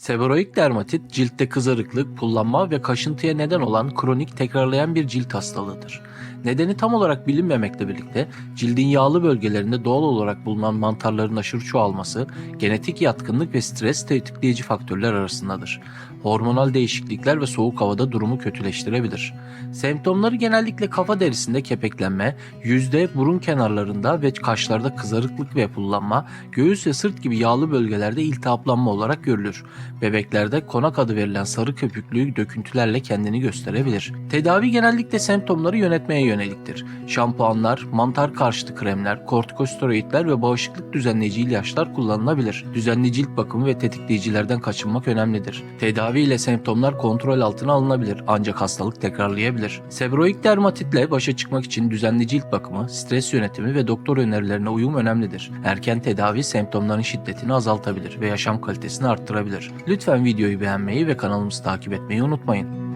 Seborreik dermatit, ciltte kızarıklık, pullanma ve kaşıntıya neden olan kronik tekrarlayan bir cilt hastalığıdır. Nedeni tam olarak bilinmemekle birlikte cildin yağlı bölgelerinde doğal olarak bulunan mantarların aşırı çoğalması, genetik yatkınlık ve stres tetikleyici faktörler arasındadır. Hormonal değişiklikler ve soğuk havada durumu kötüleştirebilir. Semptomları genellikle kafa derisinde kepeklenme, yüzde, burun kenarlarında ve kaşlarda kızarıklık ve pullanma, göğüs ve sırt gibi yağlı bölgelerde iltihaplanma olarak görülür. Bebeklerde konak adı verilen sarı köpüklü döküntülerle kendini gösterebilir. Tedavi genellikle semptomları yönetmeye yöneliktir. Şampuanlar, mantar karşıtı kremler, kortikosteroidler ve bağışıklık düzenleyici ilaçlar kullanılabilir. Düzenli cilt bakımı ve tetikleyicilerden kaçınmak önemlidir. Tedavi ile semptomlar kontrol altına alınabilir ancak hastalık tekrarlayabilir. Seborreik dermatitle başa çıkmak için düzenli cilt bakımı, stres yönetimi ve doktor önerilerine uyum önemlidir. Erken tedavi semptomların şiddetini azaltabilir ve yaşam kalitesini arttırabilir. Lütfen videoyu beğenmeyi ve kanalımızı takip etmeyi unutmayın.